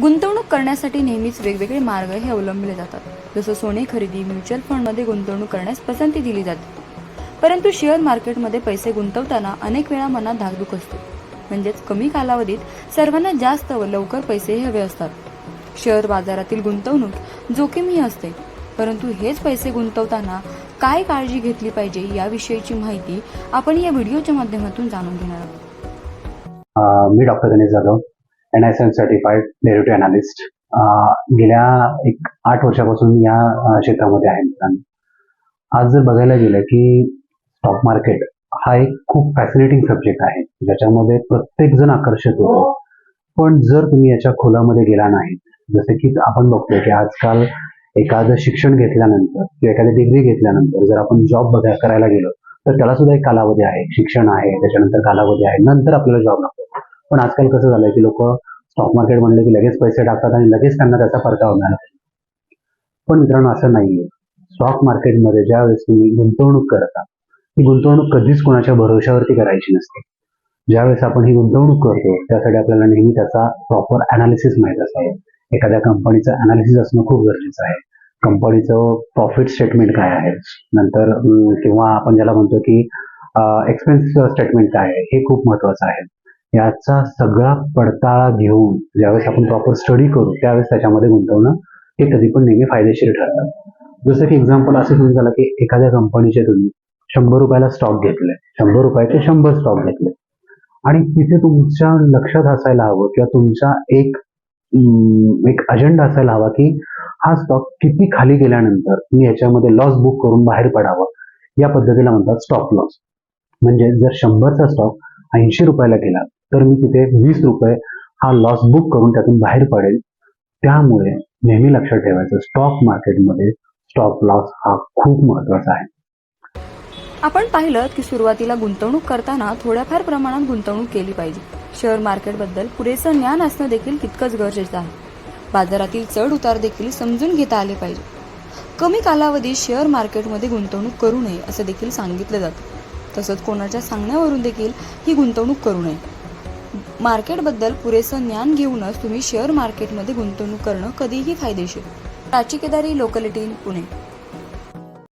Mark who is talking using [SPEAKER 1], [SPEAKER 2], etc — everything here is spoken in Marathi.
[SPEAKER 1] गुंतवणूक करण्यासाठी नेहमीच वेगवेगळे मार्ग हे अवलंबले जातात. जसं सोने खरेदी म्युच्युअल फंडमध्ये गुंतवणूक करण्यास पसंती दिली जाते. परंतु शेअर मार्केटमध्ये पैसे गुंतवताना अनेक वेळा मनात धाकधूक असते. म्हणजेच कमी कालावधीत सर्वांना जास्त व लवकर पैसेही हवे असतात. शेअर बाजारातील गुंतवणूक जोखीमही असते. परंतु हेच पैसे गुंतवताना काय काळजी घेतली पाहिजे याविषयीची माहिती आपण या व्हिडिओच्या माध्यमातून जाणून घेणार आहोत.
[SPEAKER 2] मी doctor Ganesh Jadhav. N I certified derivative analyst गेल्या एक आठ वर्षापासून या क्षेत्रामध्ये आहे मित्रांनो. आज जर बघायला गेलं की स्टॉक मार्केट हा एक खूप फॅसिनेटिंग सब्जेक्ट आहे. ज्याच्यामध्ये प्रत्येक जण आकर्षित होतो. पण जर तुम्ही याच्या खोलामध्ये गेला नाही जसे की आपण बघतोय की आजकाल एखादं शिक्षण घेतल्यानंतर किंवा एखादी डिग्री घेतल्यानंतर जर आपण जॉब बघा करायला गेलो तर त्याला सुद्धा एक कालावधी आहे. शिक्षण आहे त्याच्यानंतर कालावधी आहे. नंतर आपल्याला जॉब लागतो. पण आजकाल कसं झालंय की लोक स्टॉक मार्केट म्हणले की लगेच पैसे टाकतात आणि लगेच त्यांना त्याचा परतावा मिळाला पण मित्रांनो असं नाहीये. स्टॉक मार्केटमध्ये ज्या वेळेस तुम्ही गुंतवणूक करता ही गुंतवणूक कधीच कोणाच्या भरोशावरती करायची नसते. ज्यावेळेस आपण ही गुंतवणूक करतो त्यासाठी आपल्याला नेहमी त्याचा प्रॉपर अनालिसिस माहीत असावं. एखाद्या कंपनीचं अनालिसिस असणं खूप गरजेचं आहे. कंपनीचं प्रॉफिट स्टेटमेंट काय आहे? नंतर किंवा आपण ज्याला म्हणतो की एक्सपेन्स स्टेटमेंट काय आहे हे खूप महत्वाचं आहे. याचा सगळा पडताळा घेऊन ज्यावेळेस आपण प्रॉपर स्टडी करू त्यावेळेस त्याच्यामध्ये गुंतवणं हे कधी पण नेहमी फायदेशीर ठरतं. जसं की एक्झाम्पल असं तुम्ही झालं की एखाद्या कंपनीचे तुम्ही शंभर रुपयाला स्टॉक घेतले शंभर रुपयाचे शंभर स्टॉक घेतले आणि तिथे तुमच्या लक्षात असायला हवं किंवा तुमचा एक एक अजेंडा असायला हवा की हा स्टॉक किती खाली गेल्यानंतर मी याच्यामध्ये लॉस बुक करून बाहेर पडावं. या पद्धतीला म्हणतात स्टॉप लॉस म्हणजे जर शंभरचा स्टॉक ऐंशी रुपयाला गेला तर मी तिथे वीस रुपये हा लॉस बुक करून त्यातून बाहेर पडेल. त्यामुळे नेहमी लक्षात ठेवायचं स्टॉक मार्केटमध्ये स्टॉप लॉस हा खूप महत्त्वाचा आहे.
[SPEAKER 1] आपण पाहिलं की सुरुवातीला गुंतवणूक करताना थोड्याफार प्रमाणात गुंतवणूक केली पाहिजे. शेअर मार्केटबद्दल पुरेसं ज्ञान असणं देखील तितकंच गरजेचं आहे. बाजारातील चढ उतार देखील समजून घेता आले पाहिजे. कमी कालावधीत शेअर मार्केटमध्ये गुंतवणूक करू नये असं देखील सांगितलं जातं. तसंच कोणाच्या सांगण्यावरून देखील ही गुंतवणूक करू नये. मार्केटबद्दल पुरेसं ज्ञान घेऊनच तुम्ही शेअर मार्केटमध्ये गुंतवणूक करणं कधीही फायदेशीर. प्राची केदारी लोकलिटी पुणे.